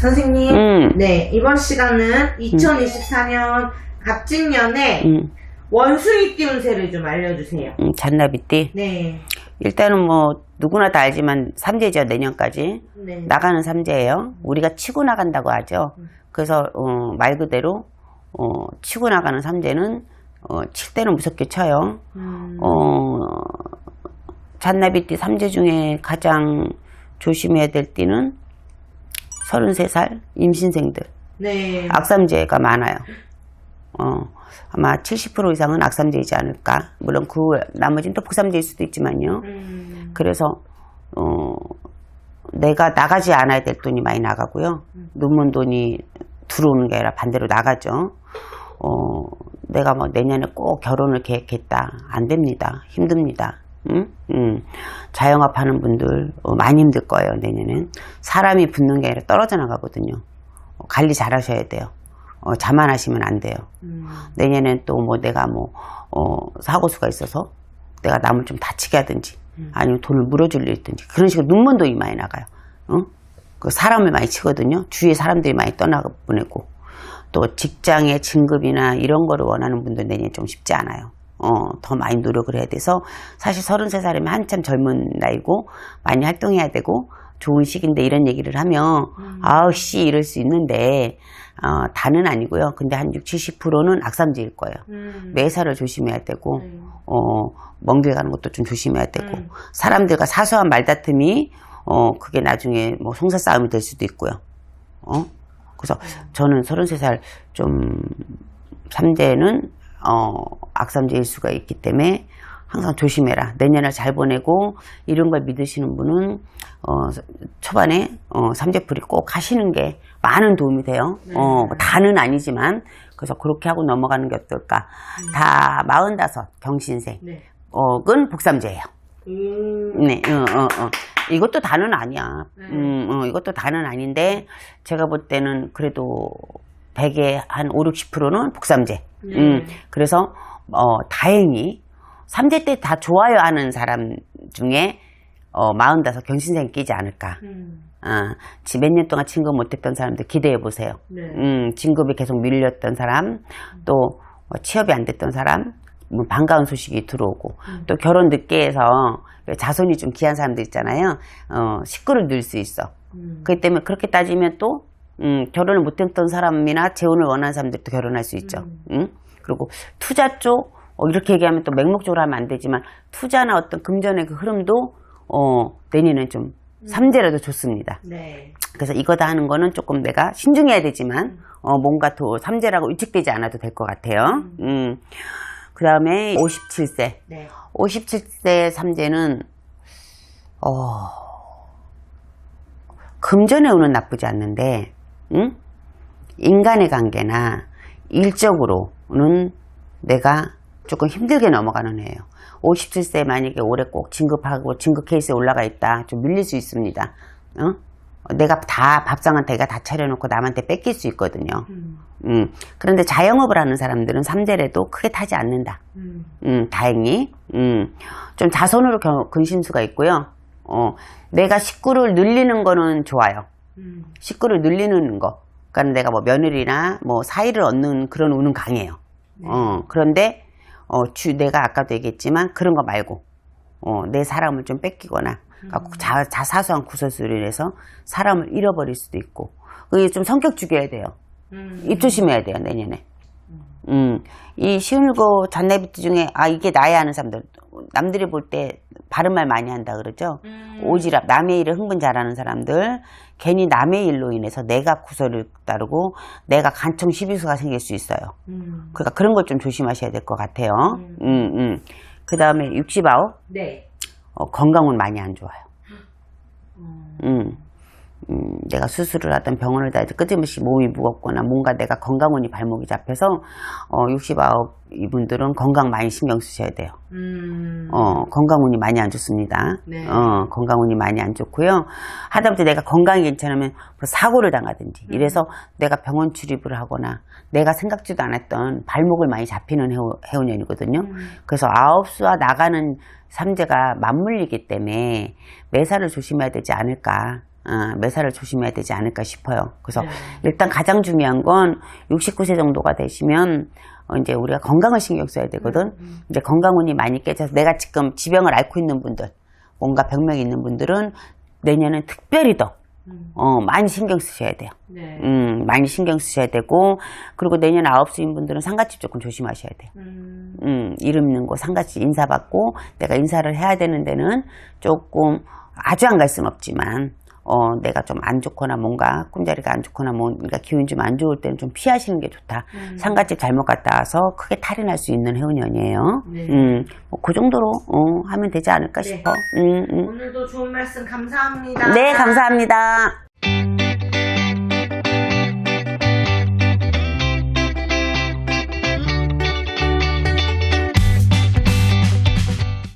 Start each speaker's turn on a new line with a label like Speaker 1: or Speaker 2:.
Speaker 1: 선생님,
Speaker 2: 음.
Speaker 1: 네, 이번 시간은 2024년 갑진년에
Speaker 2: 음,
Speaker 1: 원숭이 띠 운세를 좀 알려주세요.
Speaker 2: 음, 잔나비띠.
Speaker 1: 네,
Speaker 2: 일단은 뭐 누구나 다 알지만 삼재죠 내년까지
Speaker 1: 네.
Speaker 2: 나가는 삼재예요. 우리가 치고 나간다고 하죠. 그래서 어, 말 그대로 어, 치고 나가는 삼재는 어, 칠 때는 무섭게 쳐요.
Speaker 1: 음,
Speaker 2: 어, 잔나비띠 삼재 중에 가장 조심해야 될 띠는 33살 임신생들.
Speaker 1: 네.
Speaker 2: 악삼재가 많아요. 어, 아마 70% 이상은 악삼재이지 않을까. 물론 그 나머지는 또 복삼재일 수도 있지만요.
Speaker 1: 음,
Speaker 2: 그래서 어, 내가 나가지 않아야 될 돈이 많이 나가고요. 눈먼 돈이 들어오는 게 아니라 반대로 나가죠. 어, 내가 뭐 내년에 꼭 결혼을 계획했다. 안 됩니다. 힘듭니다. 응? 음. 자영업 하는 분들 어, 많이 힘들 거예요, 내년엔. 사람이 붙는 게 아니라 떨어져 나가거든요. 어, 관리 잘 하셔야 돼요. 어, 자만하시면 안 돼요.
Speaker 1: 음,
Speaker 2: 내년엔 또 뭐 내가 뭐, 어, 사고수가 있어서 내가 남을 좀 다치게 하든지 아니면 돈을 물어줄 일 있든지 그런 식으로 눈먼 돈이 많이 나가요. 어? 그 사람을 많이 치거든요. 주위에 사람들이 많이 떠나보내고 또 직장의 진급이나 이런 거를 원하는 분들 내년 좀 쉽지 않아요. 어, 더 많이 노력을 해야 돼서 사실 33살이면 한참 젊은 나이고 많이 활동해야 되고 좋은 시기인데 이런 얘기를 하면 아우 씨 이럴 수 있는데 어, 다는 아니고요. 근데 한 60, 70%는 악삼지일 거예요.
Speaker 1: 음,
Speaker 2: 매사를 조심해야 되고
Speaker 1: 네.
Speaker 2: 어, 먼 길 가는 것도 좀 조심해야 되고
Speaker 1: 음.
Speaker 2: 사람들과 사소한 말다툼이 어, 그게 나중에 뭐 송사 싸움이 될 수도 있고요. 어? 그래서 저는 33살 좀 삼재는 어, 악삼재일 수가 있기 때문에 항상 조심해라. 내년을 잘 보내고 이런 걸 믿으시는 분은 어, 초반에 어, 삼재풀이 꼭 하시는 게 많은 도움이 돼요. 어, 뭐 다는 아니지만 그래서 그렇게 하고 넘어가는 게 어떨까. 다 마흔다섯 경신생.
Speaker 1: 네.
Speaker 2: 어, 은 복삼재예요.
Speaker 1: 음,
Speaker 2: 네, 어, 어, 어. 이것도 다는 아니야.
Speaker 1: 네.
Speaker 2: 음, 어, 이것도 다는 아닌데, 제가 볼 때는 그래도 100에 한 5, 60%는 복삼재.
Speaker 1: 네.
Speaker 2: 음, 그래서, 어, 다행히, 삼재 때다 좋아요 하는 사람 중에, 어, 45 경신생 끼지 않을까.
Speaker 1: 음,
Speaker 2: 아, 몇년 동안 진급 못했던 사람들 기대해 보세요.
Speaker 1: 네.
Speaker 2: 음, 진급이 계속 밀렸던 사람, 또 어, 취업이 안 됐던 사람, 뭐 반가운 소식이 들어오고, 또 결혼 늦게 해서 자손이 좀 귀한 사람들 있잖아요. 어, 식구를 넣을 수 있어.
Speaker 1: 음,
Speaker 2: 그렇기 때문에 그렇게 따지면 또, 음, 결혼을 못했던 사람이나 재혼을 원하는 사람들도 결혼할 수 있죠. 음. 그리고 투자 쪽, 어, 이렇게 얘기하면 또 맹목적으로 하면 안 되지만, 투자나 어떤 금전의 그 흐름도, 어, 내년엔 좀 삼재라도 좋습니다.
Speaker 1: 네.
Speaker 2: 그래서 이거다 하는 거는 조금 내가 신중해야 되지만, 어, 뭔가 더 삼재라고 위축되지 않아도 될 것 같아요. 음. 그 다음에 57세.
Speaker 1: 네.
Speaker 2: 57세 삼재는, 어, 금전의 운은 나쁘지 않는데, 응? 인간의 관계나 일적으로는 내가 조금 힘들게 넘어가는 해예요. 57세 만약에 올해 꼭 진급하고 진급 케이스에 올라가 있다. 좀 밀릴 수 있습니다. 어? 내가 다 밥상은 내가 다 차려놓고 남한테 뺏길 수 있거든요.
Speaker 1: 음,
Speaker 2: 음. 그런데 자영업을 하는 사람들은 삼재래도 크게 타지 않는다.
Speaker 1: 음,
Speaker 2: 음, 다행히. 음, 좀 자손으로 겨- 근신수가 있고요. 어, 내가 식구를 늘리는 거는 좋아요.
Speaker 1: 음,
Speaker 2: 식구를 늘리는 거. 그러니까 내가 뭐 며느리나 뭐 사이를 얻는 그런 운은 강해요. 어, 그런데, 어, 주, 내가 아까도 얘기했지만 그런 거 말고, 어, 내 사람을 좀 뺏기거나, 그러니까 자, 자, 사소한 구설수를 인해서 사람을 잃어버릴 수도 있고, 그게 좀 성격 죽여야 돼요.
Speaker 1: 음,
Speaker 2: 입 조심해야 돼요, 내년에. 음, 이 시울고 잔내비트 중에, 아, 이게 나야 하는 사람들, 남들이 볼 때 바른 말 많이 한다 그러죠?
Speaker 1: 음.
Speaker 2: 오지랖, 남의 일을 흥분 잘하는 사람들, 괜히 남의 일로 인해서 내가 구설을 따르고, 내가 간청 시비수가 생길 수 있어요.
Speaker 1: 음,
Speaker 2: 그러니까 그런 걸 좀 조심하셔야 될 것 같아요. 음, 음. 그 다음에 69,
Speaker 1: 네.
Speaker 2: 어, 건강은 많이 안 좋아요.
Speaker 1: 음,
Speaker 2: 음, 음, 내가 수술을 하든 병원을 다니든 끊임없이 몸이 무겁거나 뭔가 내가 건강운이 발목이 잡혀서 어, 69 이분들은 건강 많이 신경 쓰셔야 돼요.
Speaker 1: 음,
Speaker 2: 어, 건강운이 많이 안 좋습니다.
Speaker 1: 네.
Speaker 2: 어, 건강운이 많이 안 좋고요. 하다못해 내가 건강이 괜찮으면 뭐 사고를 당하든지
Speaker 1: 음.
Speaker 2: 이래서 내가 병원 출입을 하거나 내가 생각지도 않았던 발목을 많이 잡히는 해오, 해운년이거든요.
Speaker 1: 음.
Speaker 2: 그래서 아홉 수와 나가는 삼재가 맞물리기 때문에 매사를 조심해야 되지 않을까. 어, 매사를 조심해야 되지 않을까 싶어요. 그래서
Speaker 1: 네.
Speaker 2: 일단 가장 중요한 건 69세 정도가 되시면 어, 이제 우리가 건강을 신경 써야 되거든.
Speaker 1: 음,
Speaker 2: 이제 건강운이 많이 깨져서 내가 지금 지병을 앓고 있는 분들, 뭔가 병명이 있는 분들은 내년엔 특별히 더
Speaker 1: 음,
Speaker 2: 어, 많이 신경 쓰셔야 돼요.
Speaker 1: 네.
Speaker 2: 음, 많이 신경 쓰셔야 되고 그리고 내년 아홉 수인 분들은 상가집 조금 조심하셔야 돼요.
Speaker 1: 음,
Speaker 2: 음, 이름 있는 곳 상가집 인사받고 내가 인사를 해야 되는 데는 조금 아주 안 갈 순 없지만 어, 내가 좀 안 좋거나 뭔가 꿈자리가 안 좋거나 뭔가 기운이 좀안 좋을 때는 좀 피하시는 게 좋다.
Speaker 1: 음.
Speaker 2: 상가집 잘못 갔다 와서 크게 탈이 날 수 있는 해운년이에요.
Speaker 1: 네.
Speaker 2: 음, 뭐 그 정도로 어, 하면 되지 않을까
Speaker 1: 네.
Speaker 2: 싶어. 음, 음.
Speaker 1: 오늘도 좋은 말씀 감사합니다.
Speaker 2: 네, 감사합니다.